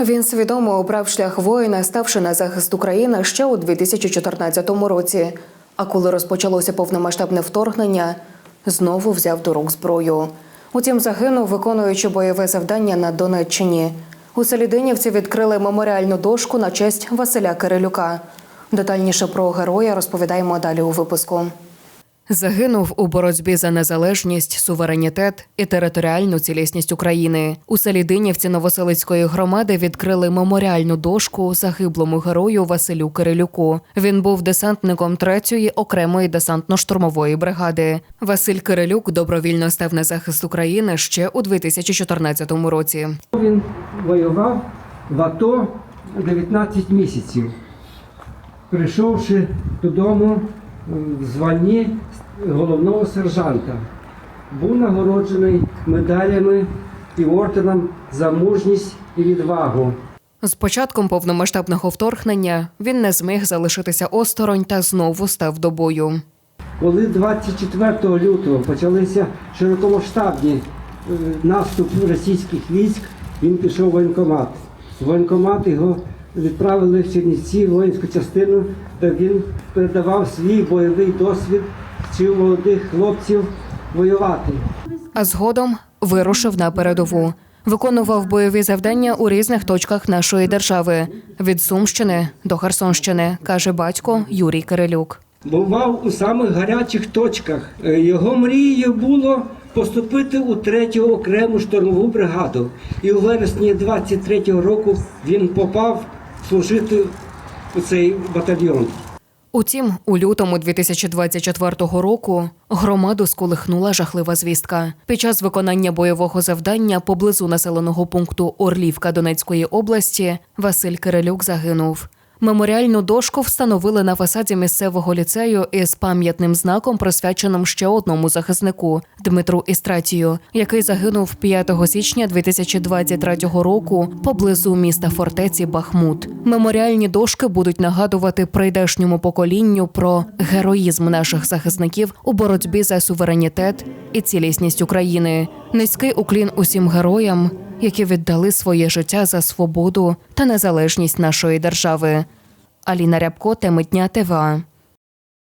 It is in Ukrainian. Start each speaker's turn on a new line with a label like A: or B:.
A: Він свідомо обрав шлях воїна, ставши на захист України ще у 2014 році. А коли розпочалося повномасштабне вторгнення, знову взяв до рук зброю. Утім, загинув, виконуючи бойове завдання на Донеччині. У селі Динівці відкрили меморіальну дошку на честь Василя Кирилюка. Детальніше про героя розповідаємо далі у випуску. Загинув у боротьбі за незалежність, суверенітет і територіальну цілісність України. У селі Динівці Новоселицької громади відкрили меморіальну дошку загиблому герою Василю Кирилюку. Він був десантником 3-ї окремої десантно-штурмової бригади. Василь Кирилюк добровільно став на захист України ще у 2014 році.
B: Він воював в АТО 19 місяців. Прийшовши додому в званні головного сержанта, був нагороджений медалями і орденом за мужність і відвагу.
A: З початком повномасштабного вторгнення він не зміг залишитися осторонь та знову став до бою.
B: Коли 24 лютого почалися широкомасштабні е, наступ російських військ, він пішов в воєнкомат. В воєнкомат його відправили в Чернівці воїнську частину, де він передавав свій бойовий досвід, вчив молодих хлопців воювати.
A: а згодом вирушив на передову. Виконував бойові завдання у різних точках нашої держави від Сумщини до Херсонщини, каже батько Юрій Кирилюк.
B: Бував у самих гарячих точках. Е, Його мрією було поступити у третю окрему штурмову бригаду. І у вересні 23-го року він попав служити у цей батальйон.
A: Утім, у лютому 2024 року громаду сколихнула жахлива звістка. Під час виконання бойового завдання поблизу населеного пункту Орлівка Донецької області Василь Кирилюк загинув. Меморіальну дошку встановили на фасаді місцевого ліцею із пам'ятним знаком, присвяченим ще одному захиснику Дмитру Істратію, який загинув 5 січня 2023 року поблизу міста фортеці Бахмут. Меморіальні дошки будуть нагадувати прийдешньому поколінню про героїзм наших захисників у боротьбі за суверенітет і цілісність України. Низький уклін усім героям, які віддали своє життя за свободу та незалежність нашої держави. Аліна Рябко, Теми ТВА.